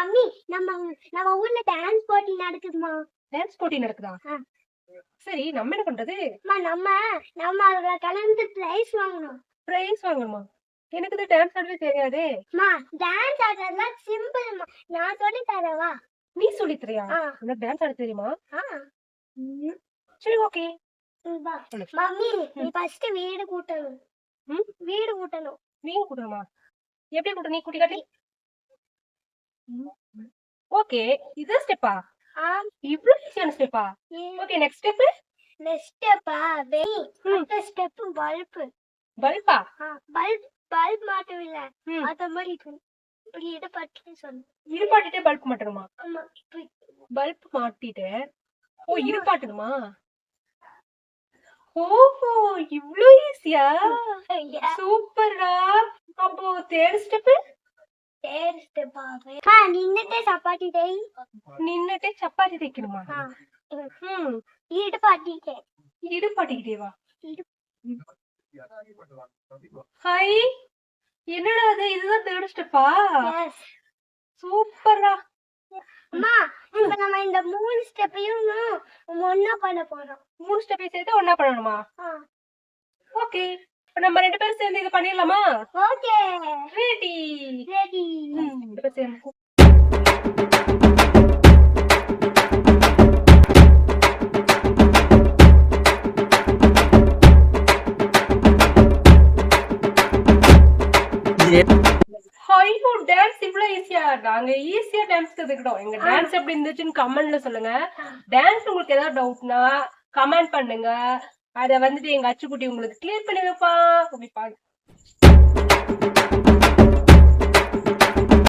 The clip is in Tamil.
மம்மி நம்ம நம்ம ஊர்ல டான்ஸ் போட்டி நடக்குதுமா டான்ஸ் போட்டி நடக்குதா. சரி நம்ம என்ன பண்றது? அம்மா நம்ம நம்ம அதுல கலந்து பிரைஸ் வாங்கணும். பிரைஸ் வாங்கணுமா? எனக்கு இது டான்ஸ் ஆடவே தெரியாதே. அம்மா டான்ஸ் ஆடுறதுலாம் சிம்பிள்மா நான் சொல்லி தரவா? நீ சொல்லி தரியா? உனக்கு டான்ஸ் ஆட தெரியுமா? சரி ஓகே. மம்மி நீ ஃபர்ஸ்ட் வீடு கூட்டணும்? வீடு கூட்டணும். நீங்க கூட்டணுமா? எப்படி கூட்ட நீ கூட்டி. காட்டி ஓகே இது ஸ்டெப்பா இவ்ளோ ஈஸியான ஸ்டெப்பா ஓகே நெக்ஸ்ட் ஸ்டெப் நெக்ஸ்ட் ஸ்டெப்பா வெய். அடுத்த ஸ்டெப் பல்ப் பல்பா பல்ப் பல்ப் மாட்டும் இல்ல. ம். அத மாதிரி. இப்படி இடப்பட்டு சொல்லு. இருப்பாட்டிட்டே பல்ப் மாட்டணுமா? ஆமா. பல்ப் மாட்டிட்டு. ஓ இருப்பாட்டணுமா ஓஹோ இவ்ளோ ஈஸியா. சூப்பர்டா அப்போ தேர்ட் ஸ்டெப் ஆ நின்னுட்டே சப்பாத்தி டேய் நின்னுட்டே சப்பாத்தி தைக்கணுமா ஆ ம். ஈடுபாட்டிட்டே இடுப்பாட்டிக்கிட்டேவா இடு ஹாய். என்னடா அது இதுதான் தேர்ட் ஸ்டெப்பா எஸ் சூப்பர்டா அம்மா இப்ப நம்ம இந்த மூணு ஸ்டெப்பையும் ஒண்ணா பண்ண போறோம். மூணு ஸ்டெப்பையும் சேர்த்து ஒண்ணா பண்ணணுமா? ஆ. ஓகே நம்ம ரெண்டு பேரும் சேர்ந்து இது பண்ணிடலாமா? ஓகே. ரெடி ரெடி ரெண்டு பேரும் சேர்ந்து. டான்ஸ் இவ்ளோ ஈஸியா நாங்க ஈஸியா டான்ஸ் கத்துக்கிட்டோம் எங்க டான்ஸ் எப்படி இருந்துச்சுன்னு கமெண்ட்ல சொல்லுங்க. டான்ஸ் உங்களுக்கு ஏதாவது டவுட்னா கமெண்ட் பண்ணுங்க. அத வந்துட்டு எங்க அச்சுக்குட்டி உங்களுக்கு கிளியர் பண்ணி வைப்பா. அப்படி பாருங்க